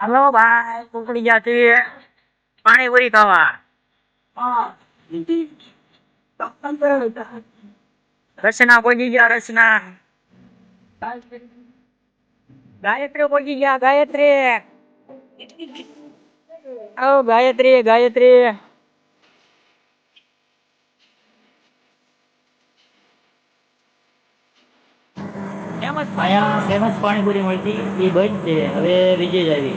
Hello ભાઈ કુકડી પાણી પાણીપુરી ખાવા. રસના પહોંચી ગયા રસના ગાયત્રી પહોંચી ગયા ગાયત્રી. ઓ ગાયત્રી ગાયત્રી. ફેમસ અહીંયા ફેમસ પાણીપુરી મળતી એ બંધ છે. હવે બીજે જ આવી.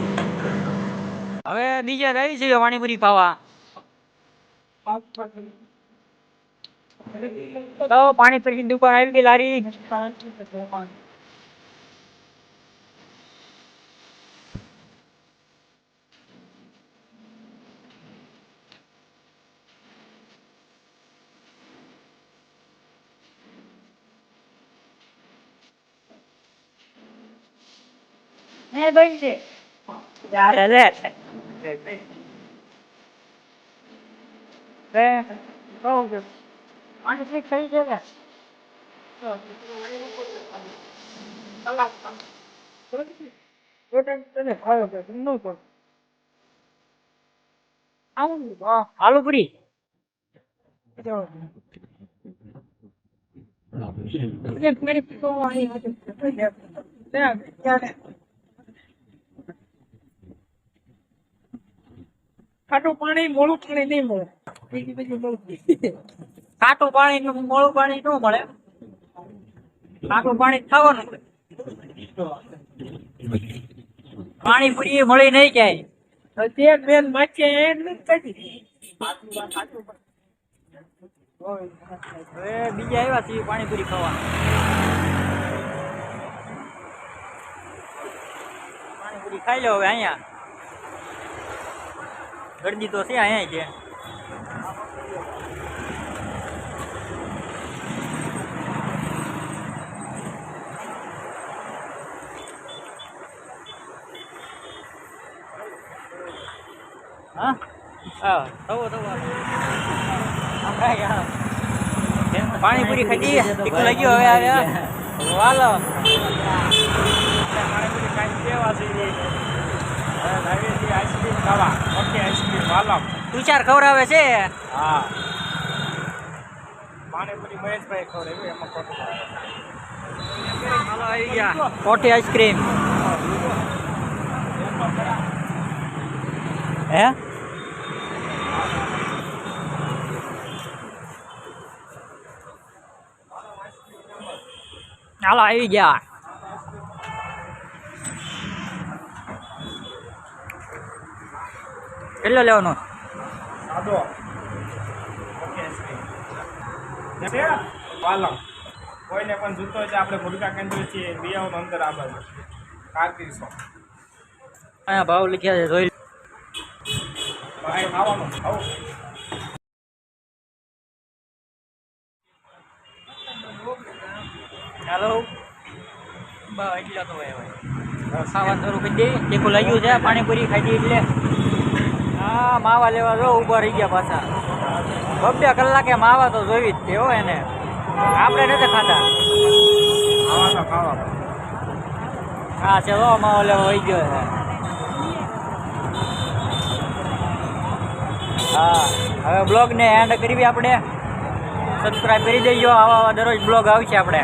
હવે બીજા રહી છે પાણીપુરી ખાવા. તો પાણીપુરી દુકાન આવી ગઈ લારી. હે બંધ છે? યાર લે રે કહું કે પાણીપુરી ખાઈ છે ને આલુ પૂરી ખાટું પાણી મોળું પાણી નહીં મળે. બીજી બીજી બહુ ખાટું પાણી મોળું પાણી ન મળે. ખાટું પાણી ખાવાનું પાણીપુરી મળી નહીં ક્યાંય તે બેન માચે બીજા આવ્યા છે પાણીપુરી ખાવા. પાણીપુરી ખાઈ લો હવે અહીંયા. ગરદી તો છે અહીંયા છે. હા? હા, થવો થવો. પાણીપુરી ખાધી? તીખું લાગ્યું હવે વાલો પાણીપુરી ખાઈ કેવા છે આઈસ્ક્રીમ ખાવા મોટી આઈસ્ક્રીમ વાલો તું ચાર ખવડાવે છે. હા. પાણીપુરી મહેશભાઈ ખવડાવી એમાં આવી. ગયા. મોટી આઈસ્ક્રીમ. હે? હાલો આવી ગયા. કેટલો લેવાનો? સાદો પાલક કોઈને પણ જૂતો છે આપણે ભૂલકા કેન્દ્ર છીએ બિયાઓનો અંદર આ બાજુ કારતીરસો અહીંયા ભાવ લખ્યા છે જોઈ ભાઈ ખાવાનું. ખાવું હાલો. બસ એટલો તો હોય ખાવાનું શરૂ કરી દે. ટેકો લાગ્યું છે પાણીપુરી ખાધી એટલે. હા માવા લેવા જો ઊભા રહી ગયા પાછા. બબે કલાકે માવા તો જોઈ જ છે હો એને. આપણે નથી ખાતા. તો હા ચલો માવો લેવા વહી ગયો છે. હા હવે બ્લોગને એન્ડ કરવી આપણે. સબસ્ક્રાઈબ કરી દેજો. આવા આવા દરરોજ બ્લોગ આવશે આપણે.